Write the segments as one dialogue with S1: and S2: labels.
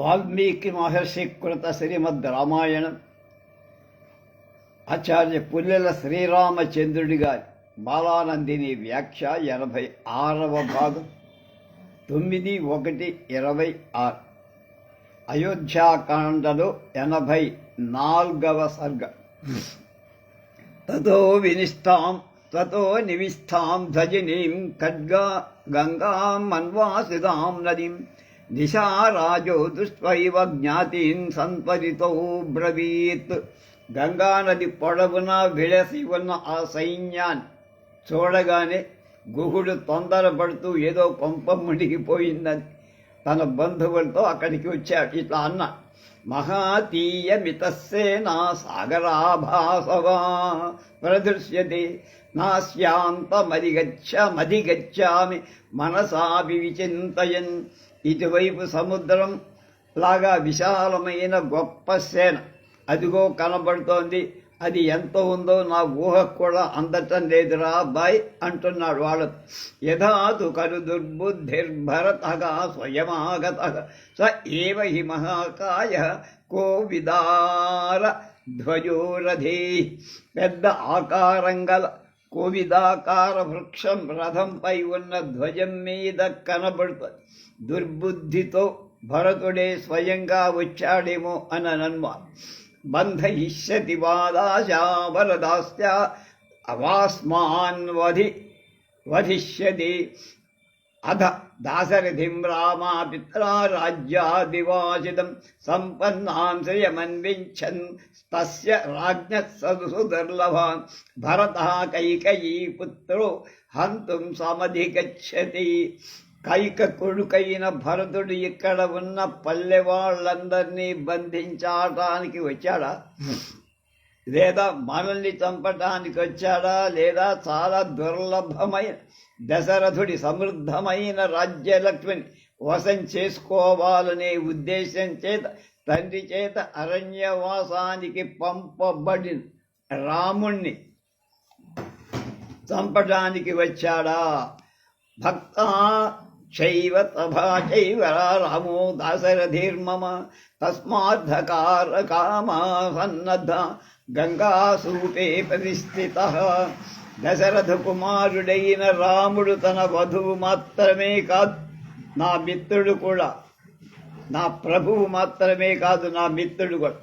S1: వాల్మీకి మహర్షి కృత శ్రీమద్ రామాయణం ఆచార్య పుల్లెల శ్రీరామచంద్రుడి గారి బాలానందిని వ్యాఖ్య ఎనభై ఆరవ భాగం తొమ్మిది ఒకటి ఇరవై ఆరు అయోధ్యాకాండలో ఎనభై నాల్గవ సర్గ తతో వినిష్టాం తతో నివిష్టాం ధ్వజినీం ఖడ్గా గంగాం మన్వాసిదాం నదీం దిశారాజో దుష్వైవ జ్ఞాతీన్ సంపరితో బ్రవీత్. గంగానది పొడవున విడసి ఉన్న ఆ సైన్యాన్ని చూడగానే గుహుడు తొందరపడుతూ ఏదో కొంప మునిగిపోయిందని తన బంధువులతో అక్కడికి వచ్చాడు. ఇట్లా అన్న మహాతీయమితస్సేనా సాగరాభాసవా? ప్రదృశ్యతే నాస్యాంతమధిగచ్చ మధిగచ్చామి మనసా విచింతయన్ ఇటువైపు సముద్రం లాగా విశాలమైన గొప్ప సేన. అదిగో కనబడుతోంది. అది ఎంత ఉందో నా ఊహకు కూడా అందటం లేదురా బాయ్ అంటున్నాడు వాళ్ళు యథాతు కరు దుర్బుద్ధిర్భరతగా స్వయమాగత స ఏవ హి మహాకాయ కోవిదార ధ్వజోరథే పెద్ద ఆకారం గల కోవిదాకార వృక్షం రథంపై ఉన్న ధ్వజం మీద కనబడుతుంది దుర్బుద్ధితో భరతుడే స్వయంగా వచ్చాడేమో అని అనుమానం బంధయిష్యతి వాదాశావరదాస్య అవాస్మాన్ వధి వధిష్యతి అధ దాశరథిం రామా పిత్రా రాజ్యాదివాసితం సంపన్నాం శ్రియమన్విచ్చన్ తస్య రాజ్ఞ సదుసుదుర్లభాన్ భరత కైకయీ పుత్రో హంతుం సమధిగచ్చతి. కైక కొడుకైన భరతుడు ఇక్కడ ఉన్న పల్లె వాళ్ళందరినీ బంధించటానికి వచ్చాడా? Hmm. లేదా మనల్ని చంపటానికి వచ్చాడా లేదా చాలా దుర్లభమైన దశరథుడి సమృద్ధమైన రాజ్యలక్ష్మిని వశం చేసుకోవాలనే ఉద్దేశం చేత తండ్రి చేత అరణ్యవాసానికి పంపబడిన రాముణ్ణి చంపడానికి వచ్చాడా? భక్త శైవ తభా చైవ రామో దాశరథిర్మమ తస్మాద్ధకార కామా సన్నద్ధ గంగాసూపే ప్రతిష్ఠిత. దశరథ కుమారుడైన రాముడు తన వధువు మాత్రమే కాదు నా మిత్రుడు కూడా. నా ప్రభువు మాత్రమే కాదు నా మిత్రుడు కూడా.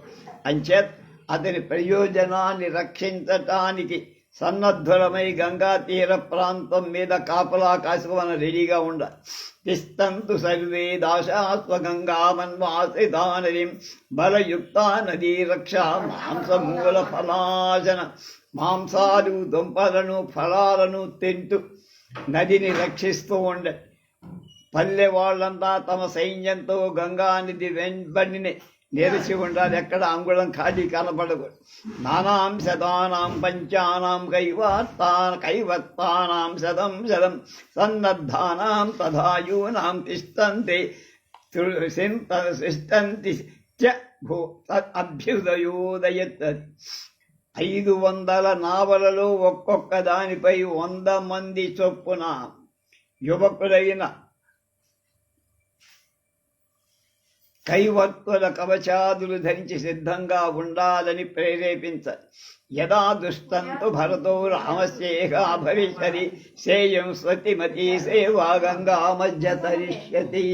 S1: అంచేత్ అతని ప్రయోజనాన్ని రక్షించటానికి సన్నద్ధులమై గంగా తీర ప్రాంతం మీద కాపలా కాసుకోవన రెడీగా ఉండ. తిష్టంతు సర్వే దాశాస్వగంగామన్వాసిదానదీం బలయుక్త నదీ రక్ష మాంసమూల ఫలాజన. మాంసాలు దుంపలను ఫలాలను తింటూ నదిని రక్షిస్తూ ఉండే. పల్లె వాళ్ళంతా తమ సైన్యంతో గంగా నది వెంబడిని. నేరిచి ఉండాలి ఎక్కడ? అంగుళం ఖాళీ కనపడదు. నానాం శతానాం పంచానాం కైవత్తాన కైవత్తానాం శతం శతం సన్నద్ధానాం తథాయూనాం తిష్టంతి తిష్టంతి భూ అభ్యుదయోదయత్. ఐదు వందల నావలలో ఒక్కొక్క దానిపై వంద మంది చొప్పున యువకులైన కైవత్తుల కవచాదులు ధరించి సిద్ధంగా ఉండాలని ప్రేరేపించ. యదా దుష్టంతు భరతో రామస్యేగా భవిష్యతి సేయం స్వతిమతి సేవా గంగా మధ్య తరిష్యతి.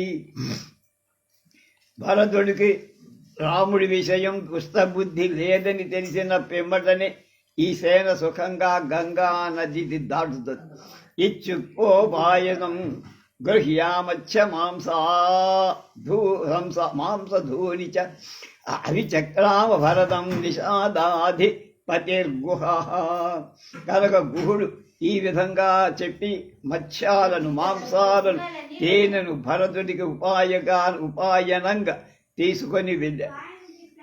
S1: భరతుడికి రాముడి విషయం దుష్టబుద్ధి లేదని తెలిసిన పిమ్మటనే ఈ సేన సుఖంగా గంగా నది దాటుతుంది ఇచ్చుకోపాయనం గృహ్యామచ్చ మాంసా ధూ హంస మాంసధూని చ అవిచక్రామ భరతం నిషాదాధి పతిర్గుహ కనుక గుహుడు ఈ విధంగా చెప్పి మత్స్యాలను మాంసాలను తేనెను భరతుడికి ఉపాయగా ఉపాయనంగా తీసుకొని వెళ్ళాడు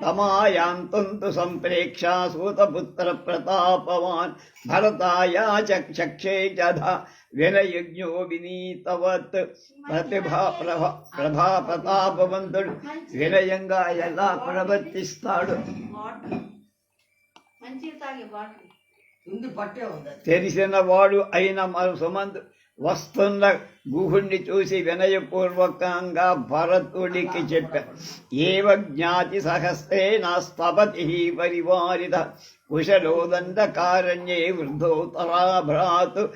S1: తమాయాంతంతు సంప్రేక్ష సూతపుత్ర ప్రతాపవాన్ భరతాయా చక్షే చధ వినయజ్ఞో వినీతవత్ ప్రతిభా ప్రభ ప్రభా ప్రతాపవంతుడు వినయంగా ఎలా ప్రవర్తిస్తాడు. తెలిసిన వాడు అయిన మన సుమంత్ వస్తున్న గుహుణ్ణి చూసి వినయపూర్వకంగా భరతుడికి చెప్పారు ఏవ జ్ఞాతి సహస్రేణ స్తపతి పరివారిత కుశలోదండకారణ్యే వృద్ధోతరా భ్రాతు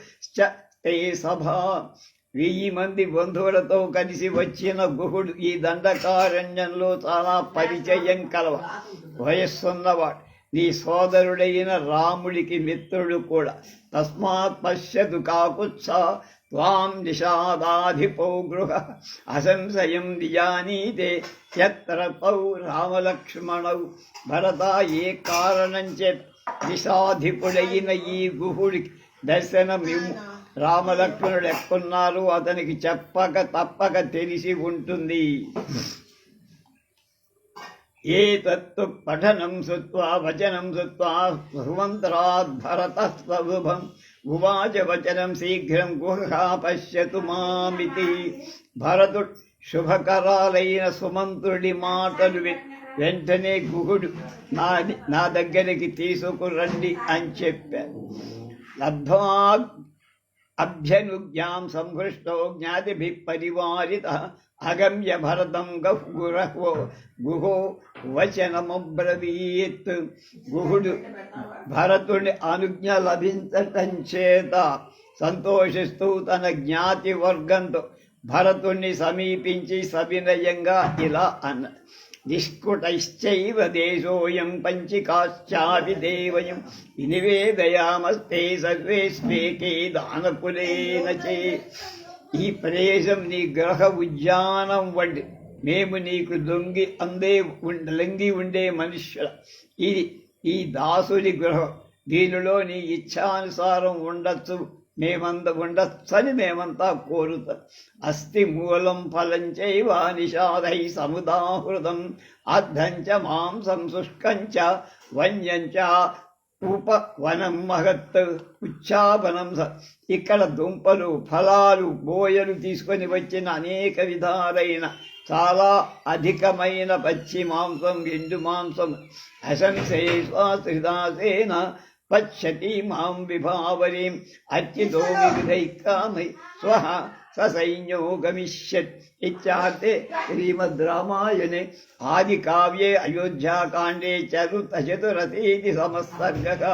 S1: తే సభా. వెయ్యి మంది బంధువులతో కలిసి వచ్చిన గుహుడు ఈ దండకారణ్యంలో చాలా పరిచయం కలవ వయస్సున్నవాడు. నీ సోదరుడైన రాముడికి మిత్రుడు కూడా. తస్మాత్ పశ్యతు కాకుత్స త్వాం నిషాదాధిపో గృహ అసంశయం విజానీతే ఎత్ర పౌ రామలక్ష్మణౌ. భరత ఏ కారణం చేత నిషాధిపుడైన ఈ గుహుడికి దర్శనమిము. రామలక్ష్మణుడు ఎక్కున్నారు అతనికి చెప్పక తప్పక తెలిసి ఉంటుంది. ఏతత్తు పఠనం శృత్వా వచనం శృత్వా భ్రువంతరాద్భరతస్వభం ఉవాచ వచనం శీఘ్రం గుహా పశ్యతు మామితి భరతుడు శుభకరాలైన సుమంత్రుడి మాటలు వెంటనే గుహుడు నా నా దగ్గరికి తీసుకురండి అని చెప్పారు. లబ్ధ్వా అభ్యనుజ్ఞాం సంహృష్టో జ్ఞాతిభి పరివారిత అగమ్య భరతం గహ్గురహో గుహో వచనముబ్రవీత్ గుహుడు భరతుడి అనుజ్ఞ లభించటం చేత సంతోషిస్తూ తన జ్ఞాతి వర్గంతో భరతుణ్ణి సమీపించి సవినయంగా ఇలా అన్న నిష్కుటైశ్చైవ దేశోయం పంచికాశ్చాపి దేవయం వినివేదయామస్తే సర్వేష్వేకే దానకులేన చే. ఈ ప్రదేశం నీ గ్రహ ఉద్యానం వంటి మేము నీకు దొంగి అందే లొంగి ఉండే మనుష్యుల. ఇది ఈ దాసుడి గృహం దీనిలో నీ ఇచ్ఛానుసారం ఉండొచ్చు. మేమంత ఉండొచ్చని మేమంతా కోరుత. అస్థి మూలం ఫలం చైవ నిషాదై సముదాహృతం. అర్ధంచ మాంసం శుష్కంచ వన్యంచ ఉపవనం మహత్ ఉచ్చాపనం స. ఇక్కడ దుంపలు ఫలాలు బోయలు తీసుకొని వచ్చిన అనేక విధాలైన చాలా అధికమైన పచ్చి మాంసం ఎండు మాంసం అశంసేన పశ్యతి మాం విభావరీం అర్చితో వివిధైకామై స్వహ ససైన్యో గమిష్యత్ ఇత్యార్థే శ్రీమద్ రామాయణే ఆది కావ్యే అయోధ్యాకాండే చతుర్థ చతురథీతి సమస్తర్గ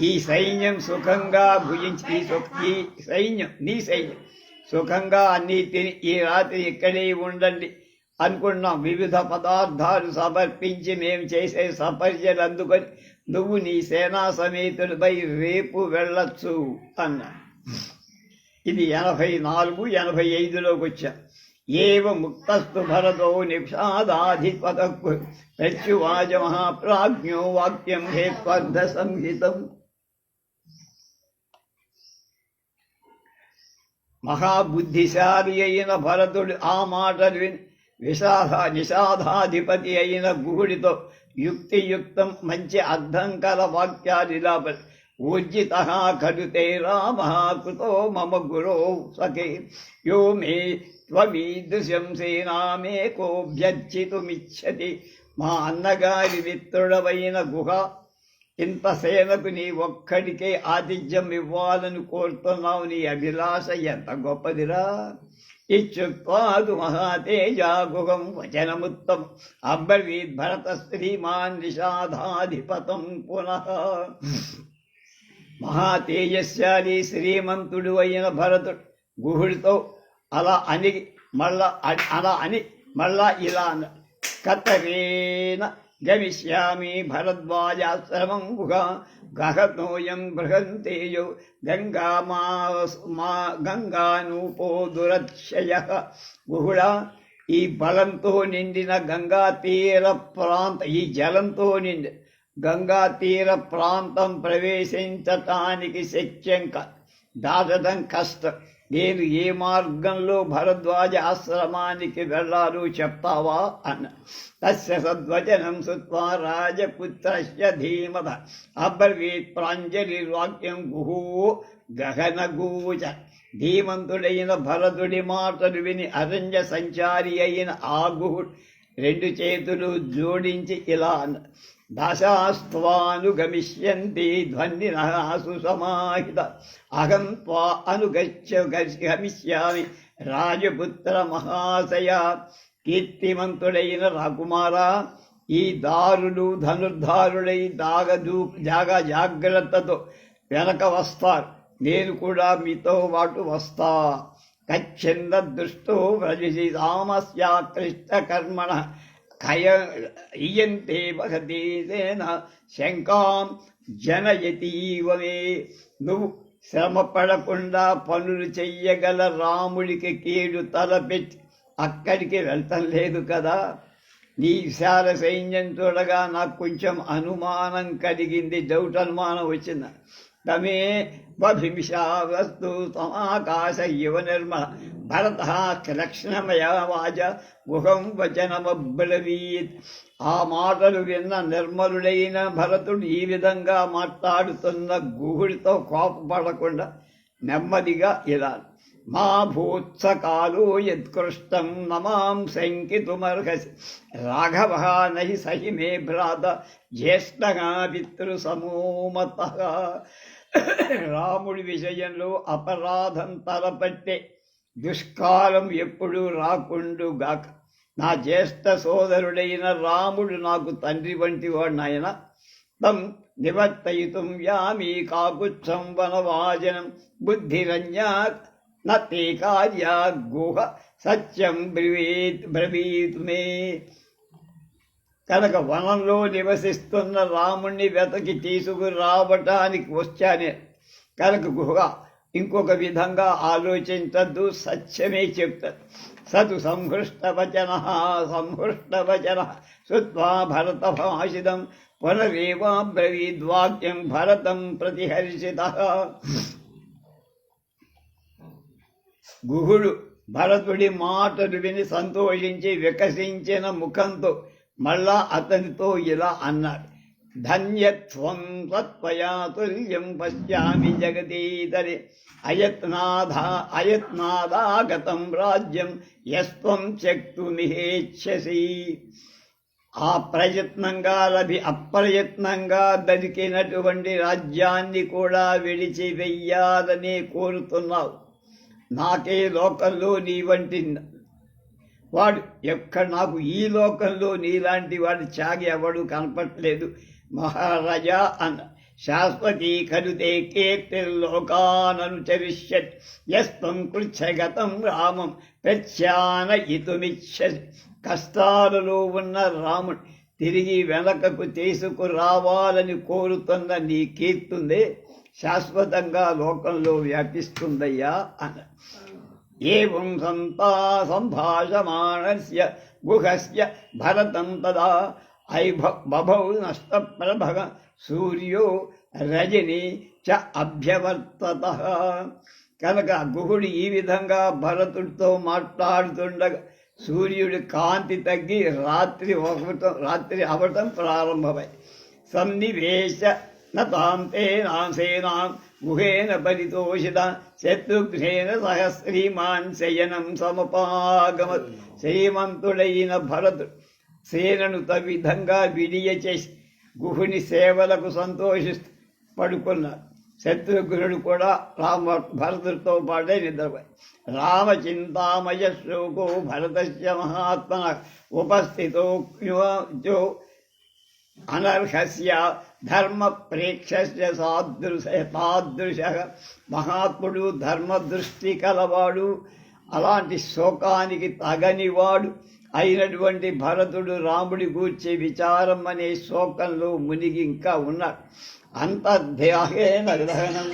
S1: ఈ సైన్యం సుఖంగా భుజించి ఈ ఈ సైన్యం నీ సైన్యం సుఖంగా అన్ని తిని ఈ రాత్రి ఇక్కడే ఉండండి అనుకున్నాం. వివిధ పదార్థాలు సమర్పించి మేము చేసే సపర్యలు అందుకొని నువ్వు నీ సేనా సమేతుడిపై రేపు వెళ్ళొచ్చు అన్నా. ఇది ఎనభై నాలుగు ఎనభై ఐదులోకి వచ్చా. ఏవ ముక్తస్తు భరతో నిషాదాధిపత ప్రత్యువాజ మహాప్రాజ్ఞో వాక్యం హేత్వర్థ సంహితం. మహాబుద్ధిశాలి అయిన భరతుడు ఆ మాటలు విని విషాద నిషాదాధిపతి అయిన గురుడితో యుక్తియుక్తం మంచి అర్థం కల వాక్యాలు ఇలా ఊర్జిత ఖలు తే రామ కృతో మమ గురో సఖే. యో మే త్వమీదృశం సేనామేకోభ్యర్చితుమిచ్చతి మా అన్నగారి మిత్రుడవైన గుహ. ఇంత సేనకు నీ ఒక్కడికే ఆతిథ్యం ఇవ్వాలని కోరుతున్నావు నీ అభిలాష ఎంత గొప్పదిరా. ఇచ్చుక్వాదు మహాతేజాగుహం వచనముత్తం. అబ్రవీద్ భరత శ్రీమాన్ నిషాధాధిపతం పునః. మహాతేజశాలి శ్రీమంతుడు అయిన భరతుడు గుహుడితో అలా అని మళ్ళా అలా అని మళ్ళా ఇలా అన్న కతరేన గమిష్యామి భరద్వాజాశ్రమం గుహ గహనోయం బృహంతేజో గంగా మా మా గంగానూపో దురక్షయ గుహుళ. ఈ బలంతో నిండిన గంగా తీర ప్రాంత ఈ జలంతో నిండి గంగా తీర ప్రాంతం ప్రవేశించటానికి శక్యం దాటడం కష్టం. నేను ఏ మార్గంలో భరద్వాజ ఆశ్రమానికి వెళ్ళాలో చెప్తావా అన్న. తస్య సద్వచనం సుత్వా రాజపుత్రస్య ధీమత. అబ్రవీత్ ప్రాంజలిర్వాక్యం గుహూ గగనగూచ. ధీమంతుడైన భరతుడి మాటలు విని అరణ్య సంచారి అయిన ఆ గుహుడు రెండు చేతులు జోడించి ఇలా అన్న. దశాస్త్వానుగమిష్యంతి ధ్వన్నినాసు సమాహిత అహం త్వా అనుగచ్చ గమిష్యామి రాజపుత్ర మహాశయ కీర్తిమంతుడైన రాకుమారా ఈ దారులు ధనుర్ధారుడై దాగదూ జాగ జాగ్రత్తతో వెనక వస్తారు నేను కూడా మీతో పాటు వస్తా। కచ్చింద దృష్టో వ్రజసి రామస్యాకృష్ట కర్మణ కయ ఇయంతే వహతి సేన శంకాం జనయతీవ మే నువ్వు శ్రమ పడకుండా పనులు చెయ్యగల రాముడికి కీడు తలపెట్టి అక్కడికి వెళ్ళటం లేదు కదా. నీ విశాల సైన్యం చూడగా నాకు కొంచెం అనుమానం కలిగింది. డౌట్ అనుమానం వచ్చింది. తమే వభింశావస్తు సమాకాశ ఇవ నిర్మల భరత లక్షణమయ ముఖం వచనమబ్రవీత్ ఆ మాటలు విన్న నిర్మలుడైన భరతుడు ఈ విధంగా మాట్లాడుతున్న గుహుడితో కోపపడకుండా నెమ్మదిగా ఇలా మా భూత్సకాలో యత్కృష్టం నమాం శంకితుమర్హసి రాఘవ నహి సహి మే భ్రాత జ్యేష్ఠగా పితృసమోమత రాముడి విషయంలో అపరాధం తలపట్టే దుష్కాలం ఎప్పుడూ రాకుండుగాక నా జ్యేష్ఠ సోదరుడైన రాముడు నాకు తండ్రి వంటి నాయన। తం నివర్తయితుం యామీ కాకుచ్చం వనవాజనం బుద్ధిరంజా నతే కార్యా గుహ సత్యం బ్రవీత్ బ్రవీత్ మే కనుక వనంలో నివసిస్తున్న రాముణ్ణి వెతకి తీసుకురావటానికి వచ్చానే. కనుక గుహ ఇంకొక విధంగా ఆలోచించద్దు సత్యమే చెప్తారు. సతు సంహృష్టవచన సంహృష్టవచన శుత్వా భరత భాషితం పునరేవాబ్రవీద్వాక్యం భరతం ప్రతిహర్షిత. గుహుడు భరతుడి మాటలు విని సంతోషించి వికసించిన ముఖంతో మళ్ళా అతనితో ఇలా అన్నాడు. ధన్యత్వం తత్వయా తుల్యం పశ్యామి జగదీతరి. అయత్నాధా అయత్నాదాగతం రాజ్యం యస్త్వం చెక్తుమిహేచ్ఛసి ఆ ప్రయత్నంగా లభి అప్రయత్నంగా దొరికినటువంటి రాజ్యాన్ని కూడా విడిచి వెయ్యాలని కోరుతున్నావు. నాకే లోకంలో నీ వంటి వాడు ఎక్కడ నాకు ఈ లోకంలో నీలాంటి వాడు చాగి ఎవడు కనపట్లేదు మహారాజా అన్న శాశ్వతీ కరుతే కీర్తిర్లోకానను చరిష్యత్. కృచ్ఛగతం రామం ప్రత్యాన ఇతుమిచ్చ కష్టాలలో ఉన్న రాముడు తిరిగి వెనకకు తీసుకురావాలని కోరుతున్న నీ కీర్తుందే శాశ్వతంగా లోకంలో వ్యాపిస్తుందయ్యా అన్న ఏం సంతా సంభాషమాణస్య గుహస్య భరతం తదా ఐభ బభౌ నష్టప్రభగ సూర్యో రజని చ అభ్యవర్తత. కనుక గుహుడు ఈ విధంగా భరతుడితో మాట్లాడుతుండగా సూర్యుడి కాంతి తగ్గి రాత్రి ఒకటం రాత్రి అవటం ప్రారంభమై. సన్నివేశ నతాంతే నాసేనాం గుహేన పరితోషిత శత్రుఘ్నేన సహ శ్రీమాన్ శయనం సమపాగమ శ్రీమంతుడైన భరతుడు సేనను తవిధంగా విడియ చేసి గుహుని సేవలకు సంతోషిస్తూ పడుకున్నారు శత్రుఘ్నుడు కూడా రామ భరతుడితో పాటే నిద్రపోయి. రామచింతామయ శ్లోకో భరతస్య మహాత్మన ఉపస్థితో అనర్హస్య ధర్మ ప్రేక్షస్య సాదృశ తాదృశ మహాత్ముడు ధర్మ దృష్టి కలవాడు అలాంటి శోకానికి తగనివాడు. అయినటువంటి భరతుడు రాముడి గూర్చి విచారం అనే శోకంలో మునిగి ఇంకా ఉన్నాడు. అంతర్దేహేన దహనం